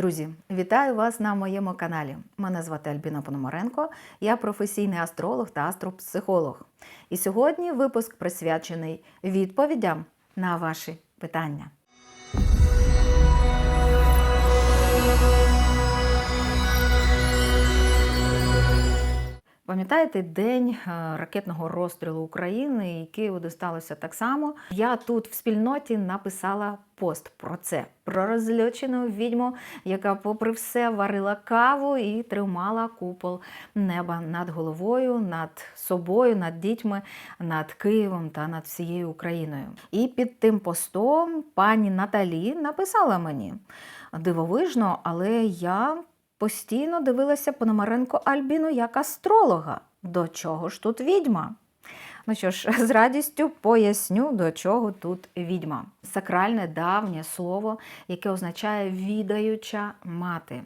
Друзі, вітаю вас на моєму каналі. Мене звати Альбіна Пономаренко, я професійний астролог та астропсихолог. І сьогодні випуск присвячений відповідям на ваші питання. Пам'ятаєте день е, ракетного розстрілу України і Києву досталося так само. Я тут в спільноті написала пост про це, про розльочену відьму, яка, попри все, варила каву і тримала купол неба над головою, над собою, над дітьми, над Києвом та над всією Україною. І під тим постом пані Наталі написала мені дивовижно, але я постійно дивилася Пономаренко Альбіну як астролога. До чого ж тут відьма? Ну що ж, з радістю поясню, до чого тут відьма. Сакральне давнє слово, яке означає відаюча мати.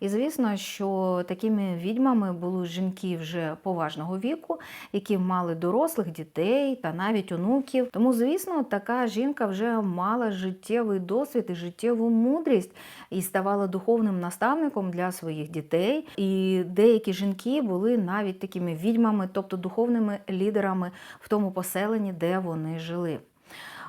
І звісно, що такими відьмами були жінки вже поважного віку, які мали дорослих дітей та навіть онуків. Тому, звісно, така жінка вже мала життєвий досвід і життєву мудрість і ставала духовним наставником для своїх дітей. І деякі жінки були навіть такими відьмами, тобто духовними лідерами в тому поселенні, де вони жили.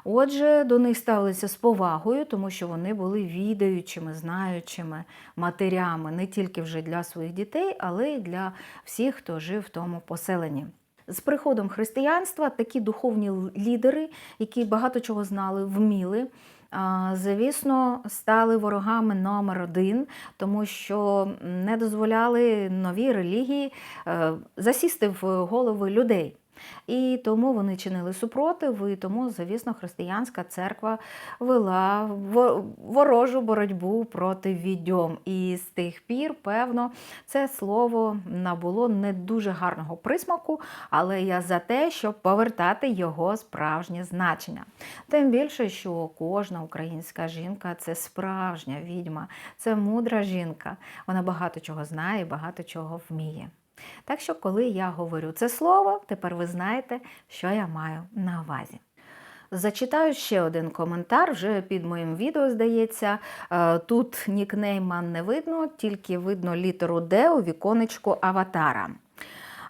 Отже, до них ставилися з повагою, тому що вони були відаючими, знаючими матерями не тільки вже для своїх дітей, але й для всіх, хто жив в тому поселенні. З приходом християнства такі духовні лідери, які багато чого знали, вміли. Звісно, стали ворогами номер один, тому що не дозволяли новій релігії е, засісти в голови людей. І тому вони чинили супротив, і тому, звісно, християнська церква вела ворожу боротьбу проти відьом. І з тих пір, певно, це слово набуло не дуже гарного присмаку, але я за те, щоб повертати його справжнє значення. Тим більше, що кожна українська жінка це справжня відьма, це мудра жінка. Вона багато чого знає, багато чого вміє. Так що, коли я говорю це слово, тепер ви знаєте, що я маю на увазі. Зачитаю ще один коментар, вже під моїм відео, здається. Е, тут нікнейма не видно, тільки видно літеру Д у віконечку аватара.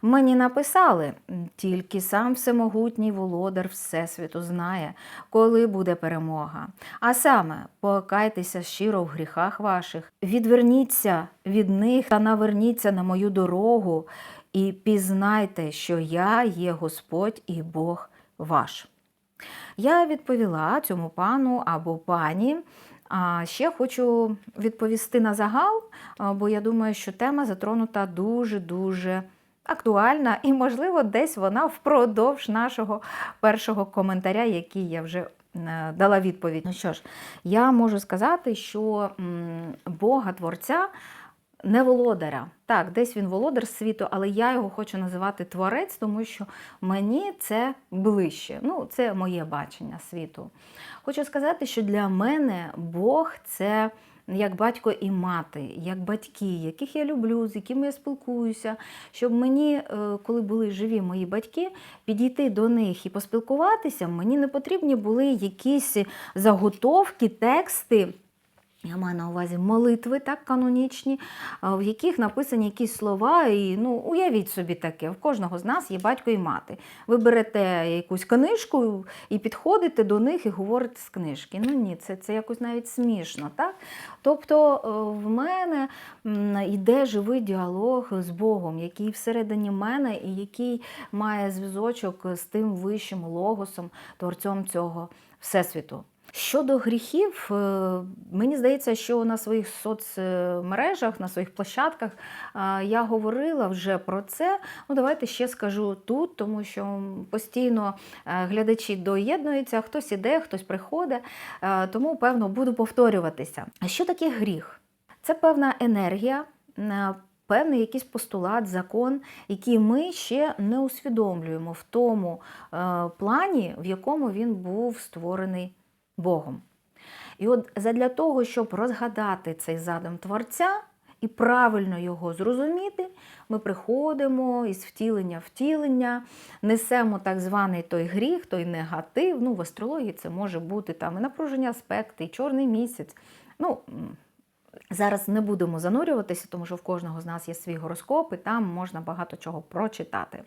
Мені написали, тільки сам всемогутній володар Всесвіту знає, коли буде перемога. А саме покайтеся щиро в гріхах ваших, відверніться від них та наверніться на мою дорогу, і пізнайте, що я є Господь і Бог ваш. Я відповіла цьому пану або пані. А ще хочу відповісти на загал, бо я думаю, що тема затронута дуже-дуже актуальна, і, можливо, десь вона впродовж нашого першого коментаря, який я вже е, дала відповідь. Ну що ж, я можу сказати, що Бога Творця. Не володаря. Так, десь він володар світу, але я його хочу називати творець, тому що мені це ближче. Ну, це моє бачення світу. Хочу сказати, що для мене Бог це як батько і мати, як батьки, яких я люблю, з якими я спілкуюся, щоб мені, е, коли були живі мої батьки, підійти до них і поспілкуватися, мені не потрібні були якісь заготовки, тексти. Я маю на увазі молитви, так, канонічні, в яких написані якісь слова. І ну, уявіть собі таке, в кожного з нас є батько і мати. Ви берете якусь книжку і підходите до них і говорите з книжки. Ну ні, це це якось навіть смішно. так? Тобто е, в мене йде живий діалог з Богом, який всередині мене і який має зв'язочок з тим вищим логосом, творцем цього всесвіту. Щодо гріхів, е, мені здається, що на своїх соцмережах, на своїх площадках е, я говорила вже про це. Ну, давайте ще скажу тут, тому що постійно е, глядачі доєднуються, хтось іде, хтось приходить, тому, певно, буду повторюватися. А що таке гріх? Це певна енергія. Певний якийсь постулат, закон, який ми ще не усвідомлюємо в тому плані, в якому він був створений Богом. І от задля того, щоб розгадати цей задум Творця і правильно його зрозуміти, ми приходимо із втілення втілення, несемо так званий той гріх, той негатив. Ну, В астрології це може бути там і напруження аспекти, і чорний місяць. Ну, Зараз не будемо занурюватися, тому що в кожного з нас є свій гороскоп, і там можна багато чого прочитати.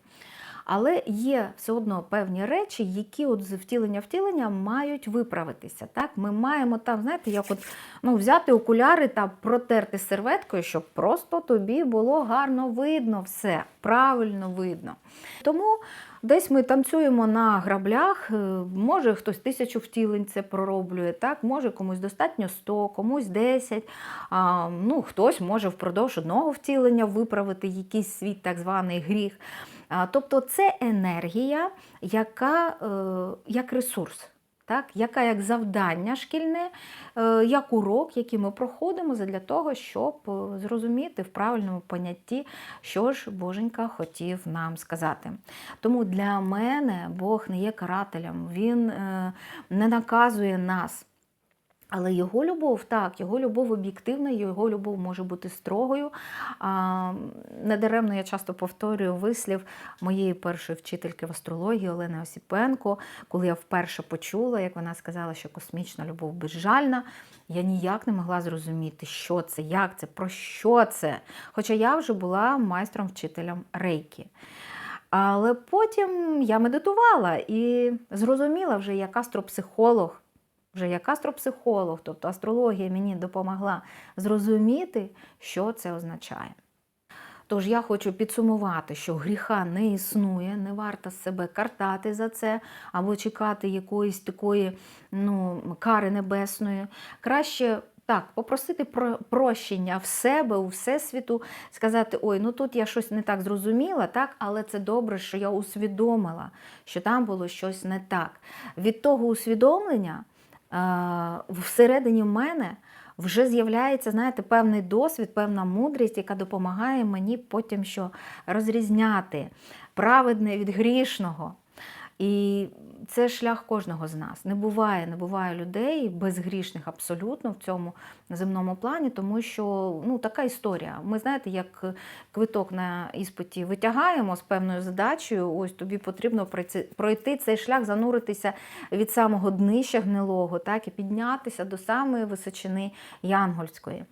Але є все одно певні речі, які от з втілення втілення мають виправитися. Так? Ми маємо там, знаєте, як от, ну, взяти окуляри та протерти серветкою, щоб просто тобі було гарно видно все, правильно видно. Тому десь ми танцюємо на граблях, е, може хтось тисячу втілень це пророблює, так? може комусь достатньо 100, комусь 10, а, ну, хтось може впродовж одного втілення виправити якийсь свій так званий гріх. А, Тобто це енергія, яка е, як ресурс, так? яка як завдання шкільне, е, як урок, який ми проходимо для того, щоб е, зрозуміти в правильному понятті, що ж Боженька хотів нам сказати. Тому для мене Бог не є карателем, Він е, не наказує нас. Але його любов, так, його любов об'єктивна, його любов може бути строгою. А, Недаремно я часто повторюю вислів моєї першої вчительки в астрології Олени Осіпенко, коли я вперше почула, як вона сказала, що космічна любов безжальна. Я ніяк не могла зрозуміти, що це, як це, про що це. Хоча я вже була майстром-вчителем рейки. Але потім я медитувала і зрозуміла вже, як астропсихолог вже як астропсихолог, тобто астрологія мені допомогла зрозуміти, що це означає. Тож я хочу підсумувати, що гріха не існує, не варто себе картати за це або чекати якоїсь такої ну, кари небесної. Краще так, попросити про прощення в себе, у всесвіту, сказати, ой, ну тут я щось не так зрозуміла, так, але це добре, що я усвідомила, що там було щось не так. Від того усвідомлення всередині мене вже з'являється, знаєте, певний досвід, певна мудрість, яка допомагає мені потім що розрізняти праведне від грішного. І це шлях кожного з нас. Не буває, не буває людей безгрішних абсолютно в цьому земному плані, тому що ну, така історія. Ми знаєте, як квиток на іспиті витягаємо з певною задачею. Ось тобі потрібно пройти цей шлях, зануритися від самого днища гнилого, так і піднятися до самої височини Янгольської.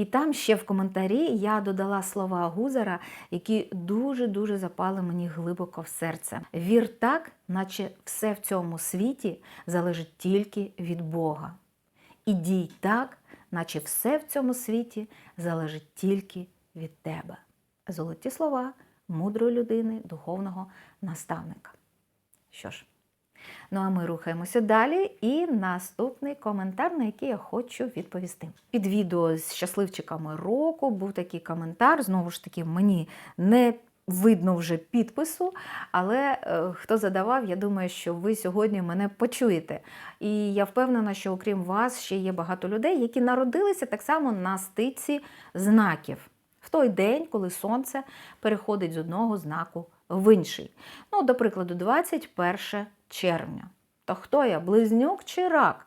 І там ще в коментарі я додала слова Гузера, які дуже-дуже запали мені глибоко в серце. Вір так, наче все в цьому світі залежить тільки від Бога. І дій так, наче все в цьому світі залежить тільки від тебе. Золоті слова мудрої людини, духовного наставника. Що ж, Ну а ми рухаємося далі. І наступний коментар, на який я хочу відповісти. Під відео з щасливчиками року був такий коментар. Знову ж таки, мені не видно вже підпису, але е, хто задавав, я думаю, що ви сьогодні мене почуєте. І я впевнена, що окрім вас ще є багато людей, які народилися так само на стиці знаків. В той день, коли сонце переходить з одного знаку в інший. Ну, до прикладу, 21 червня. То хто я? Близнюк чи рак?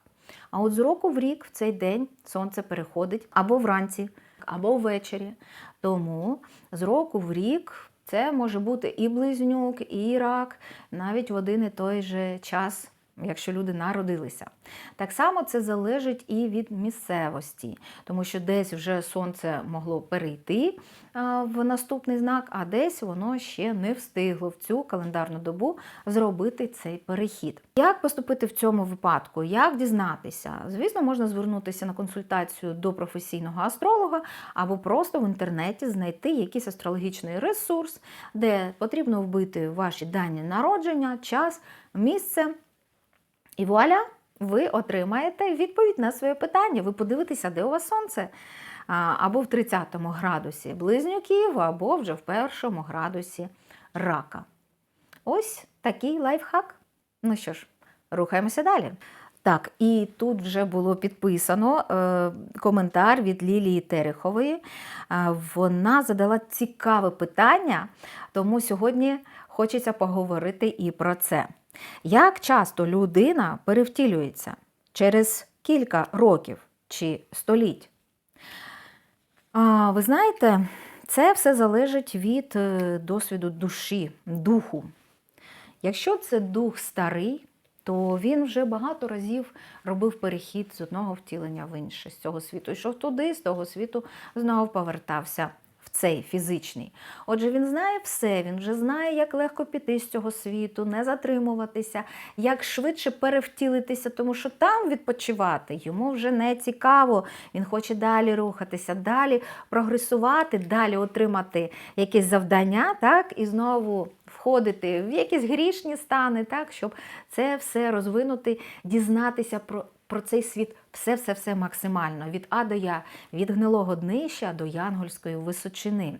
А от з року в рік в цей день сонце переходить або вранці, або ввечері. Тому з року в рік це може бути і близнюк, і рак, навіть в один і той же час якщо люди народилися. Так само це залежить і від місцевості, тому що десь вже сонце могло перейти в наступний знак, а десь воно ще не встигло в цю календарну добу зробити цей перехід. Як поступити в цьому випадку? Як дізнатися? Звісно, можна звернутися на консультацію до професійного астролога або просто в інтернеті знайти якийсь астрологічний ресурс, де потрібно вбити ваші дані народження, час, місце. І вуаля, ви отримаєте відповідь на своє питання. Ви подивитеся, де у вас сонце. Або в 30 градусі близнюків, або вже в першому градусі рака. Ось такий лайфхак. Ну що ж, рухаємося далі. Так, і тут вже було підписано е, коментар від Лілії Терехової. Е, вона задала цікаве питання, тому сьогодні хочеться поговорити і про це. Як часто людина перевтілюється через кілька років чи століть? А, Ви знаєте, це все залежить від е, досвіду душі, духу. Якщо це дух старий, то він вже багато разів робив перехід з одного втілення в інше, з цього світу. Йшов туди, з того світу знову повертався в цей фізичний. Отже, він знає все, він вже знає, як легко піти з цього світу, не затримуватися, як швидше перевтілитися, тому що там відпочивати йому вже не цікаво. Він хоче далі рухатися, далі прогресувати, далі отримати якесь завдання, так, і знову входити в якісь грішні стани, так, щоб це все розвинути, дізнатися про. Про цей світ все-все-все максимально від А до Я, від гнилого днища до янгольської височини.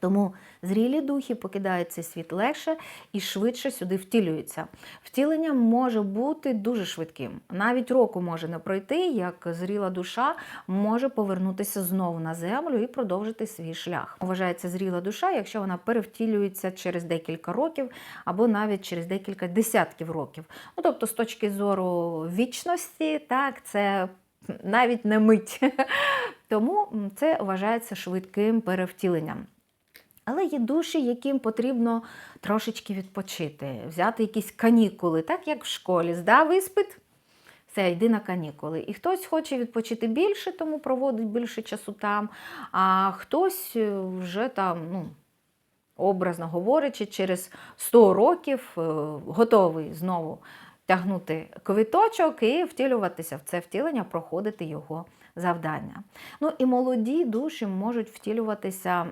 Тому зрілі духи покидають цей світ легше і швидше сюди втілюються. Втілення може бути дуже швидким. Навіть року може не пройти, як зріла душа може повернутися знову на землю і продовжити свій шлях. Вважається зріла душа, якщо вона перевтілюється через декілька років або навіть через декілька десятків років. Ну тобто, з точки зору вічності, так це навіть не мить. Тому це вважається швидким перевтіленням. Але є душі, яким потрібно трошечки відпочити, взяти якісь канікули, так як в школі, здав іспит, все, йди на канікули. І хтось хоче відпочити більше, тому проводить більше часу там, а хтось вже там, ну, образно говорячи, через 100 років е, готовий знову тягнути квиточок і втілюватися в це втілення, проходити його завдання. Ну і молоді душі можуть втілюватися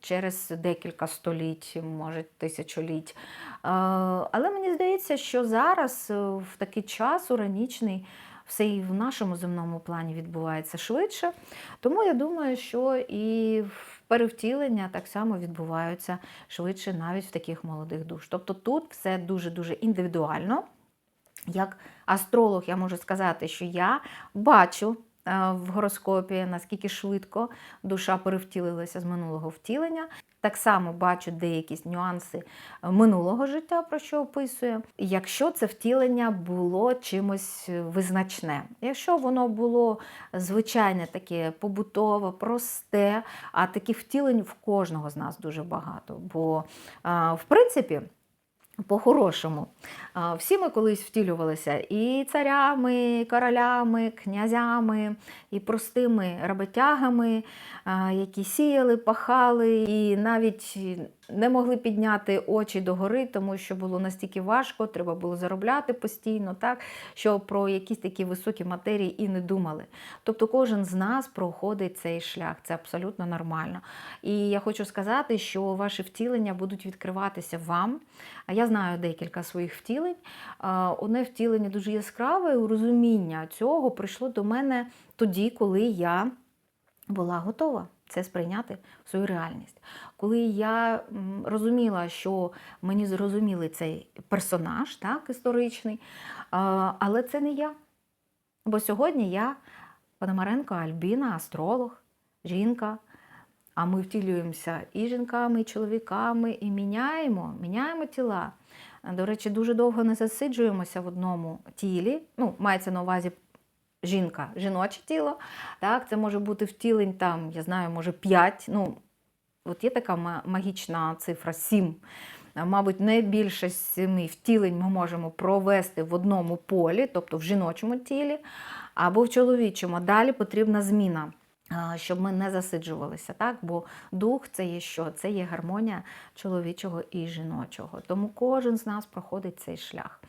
через декілька століть, може тисячоліть. Але мені здається, що зараз е, в такий час уранічний. Все і в нашому земному плані відбувається швидше. Тому я думаю, що і перевтілення так само відбуваються швидше навіть в таких молодих душ. Тобто тут все дуже-дуже індивідуально. Як астролог, я можу сказати, що я бачу е, в гороскопі, наскільки швидко душа перевтілилася з минулого втілення. Так само бачу деякі нюанси минулого життя, про що описує. Якщо це втілення було чимось визначне. Якщо воно було звичайне, таке побутове, просте, а таких втілень в кожного з нас дуже багато. Бо, в принципі, по-хорошому. Всі ми колись втілювалися і царями, і королями, князями, і простими роботягами, які сіяли, пахали, і навіть не могли підняти очі догори, тому що було настільки важко, треба було заробляти постійно, так, що про якісь такі високі матерії і не думали. Тобто кожен з нас проходить цей шлях, це абсолютно нормально. І я хочу сказати, що ваші втілення будуть відкриватися вам. Я знаю декілька своїх втілень. Одне втілення дуже яскраве, розуміння цього прийшло до мене тоді, коли я була готова це сприйняти в свою реальність. Коли я розуміла, що мені зрозумілий цей персонаж, так, історичний, але це не я. Бо сьогодні я Пономаренко Альбіна, астролог, жінка. А ми втілюємося і жінками, і чоловіками, і міняємо, міняємо тіла. До речі, дуже довго не засиджуємося в одному тілі. Ну, мається на увазі жінка, жіноче тіло. Так, Це може бути втілень, там, я знаю, може 5. Ну, От є така магічна цифра 7. Мабуть, не більше втілень ми можемо провести в одному полі, тобто в жіночому тілі, або в чоловічому. Далі потрібна зміна. Щоб ми не засиджувалися, так? бо дух це є що? Це є гармонія чоловічого і жіночого. Тому кожен з нас проходить цей шлях.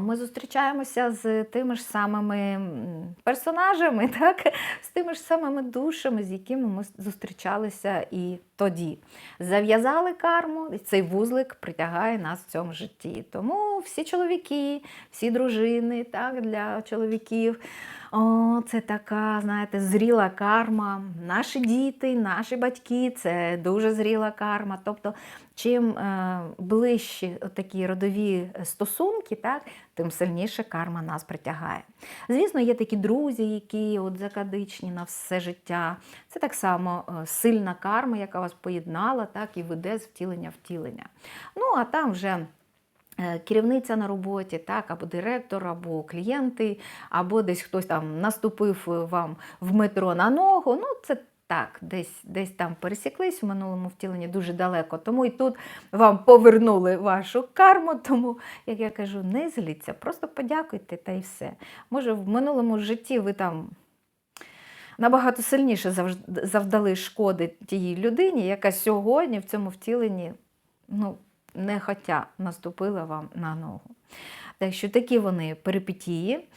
Ми зустрічаємося з тими ж самими персонажами, так? з тими ж самими душами, з якими ми зустрічалися і тоді. Зав'язали карму, і цей вузлик притягає нас в цьому житті. Тому всі чоловіки, всі дружини так, для чоловіків. О, Це така, знаєте, зріла карма. Наші діти, наші батьки це дуже зріла карма. Тобто, чим е, ближчі такі родові стосунки, так, тим сильніше карма нас притягає. Звісно, є такі друзі, які от закадичні на все життя. Це так само е, сильна карма, яка вас поєднала, так, і веде з втілення втілення. Ну, а там вже. Е, керівниця на роботі, так, або директор, або клієнти, або десь хтось там наступив вам в метро на ногу. Ну, це Так, десь, десь там пересіклись в минулому втіленні дуже далеко. Тому і тут вам повернули вашу карму. Тому, як я кажу, не зліться, просто подякуйте та й все. Може, в минулому житті ви там набагато сильніше завдали шкоди тій людині, яка сьогодні в цьому втіленні ну, нехотя наступила вам на ногу. Так що такі вони перипетії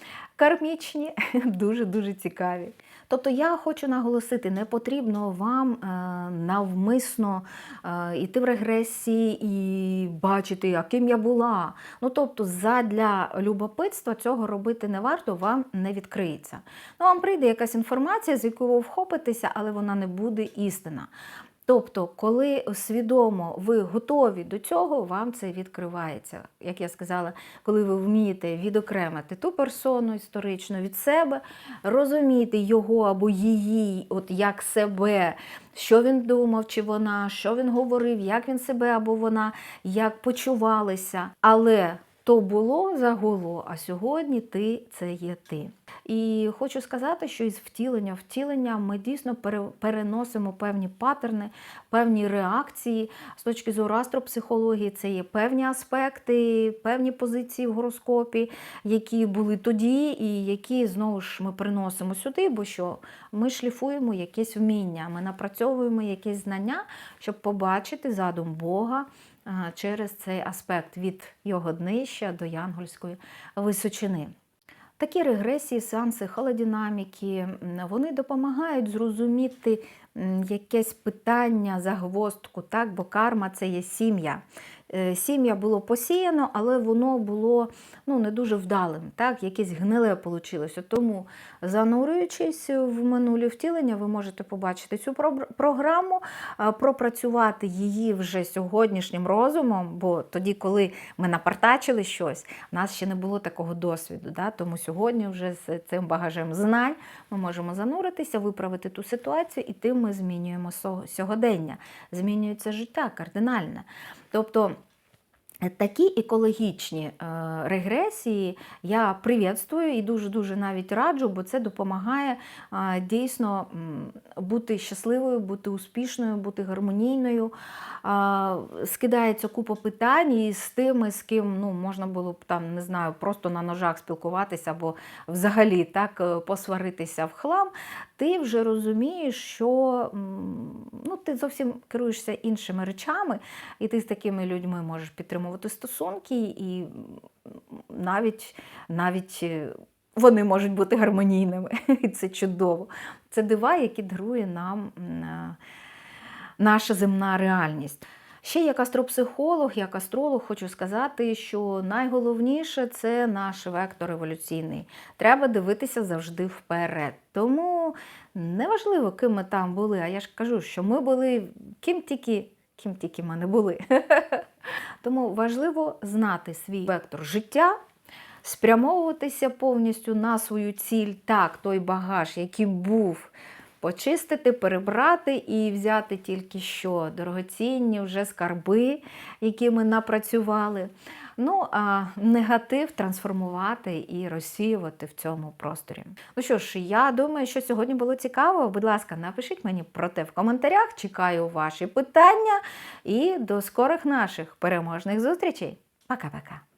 кармічні, дуже-дуже цікаві. Тобто я хочу наголосити, не потрібно вам е, навмисно е, йти в регресії і бачити, а ким я була. Ну тобто, задля любопитства цього робити не варто, вам не відкриється. Ну, вам прийде якась інформація, з якою ви вхопитеся, але вона не буде істина. Тобто, коли свідомо ви готові до цього, вам це відкривається. Як я сказала, коли ви вмієте відокремити ту персону історичну від себе, розуміти його або її, от як себе, що він думав, чи вона, що він говорив, як він себе або вона, як почувалися. Але то було загуло, а сьогодні ти це є ти. І хочу сказати, що із втілення втілення ми дійсно переносимо певні паттерни, певні реакції з точки зору астропсихології. Це є певні аспекти, певні позиції в гороскопі, які були тоді, і які знову ж ми приносимо сюди, бо що ми шліфуємо якесь вміння, ми напрацьовуємо якесь знання, щоб побачити задум Бога через цей аспект від його днища до янгольської височини. Такі регресії, сеанси холодинаміки, вони допомагають зрозуміти якесь питання, загвоздку, так? бо карма це є сім'я. Е, Сім'я було посіяно, але воно було ну, не дуже вдалим, так? якесь гниле вийшло. Тому, занурюючись в минулі втілення, ви можете побачити цю програму, пропрацювати її вже сьогоднішнім розумом, бо тоді, коли ми напартачили щось, у нас ще не було такого досвіду. Да? Тому сьогодні вже з цим багажем знань ми можемо зануритися, виправити ту ситуацію, і тим ми змінюємо сьогодення. Змінюється життя кардинальне. Тобто Такі екологічні е, регресії я привітствую і дуже-дуже навіть раджу, бо це допомагає е, дійсно бути щасливою, бути успішною, бути гармонійною. Е, Скидається купа питань і з тими, з ким ну, можна було б там, не знаю, просто на ножах спілкуватися або взагалі так е, посваритися в хлам. Ти вже розумієш, що ну, ти зовсім керуєшся іншими речами, і ти з такими людьми можеш підтримувати стосунки, і навіть, навіть е, вони можуть бути гармонійними. І це чудово. Це дива, які дарує нам е, наша земна реальність. Ще як астропсихолог, як астролог, хочу сказати, що найголовніше це наш вектор еволюційний. Треба дивитися завжди вперед. Тому неважливо, ким ми там були. А я ж кажу, що ми були ким тільки, ким тільки ми не були. Тому важливо знати свій вектор життя, спрямовуватися повністю на свою ціль, так, той багаж, який був. Почистити, перебрати і взяти тільки що дорогоцінні вже скарби, які ми напрацювали. Ну, а негатив трансформувати і розсіювати в цьому просторі. Ну що ж, я думаю, що сьогодні було цікаво. Будь ласка, напишіть мені про те в коментарях. Чекаю ваші питання і до скорих наших переможних зустрічей. Пока-пока.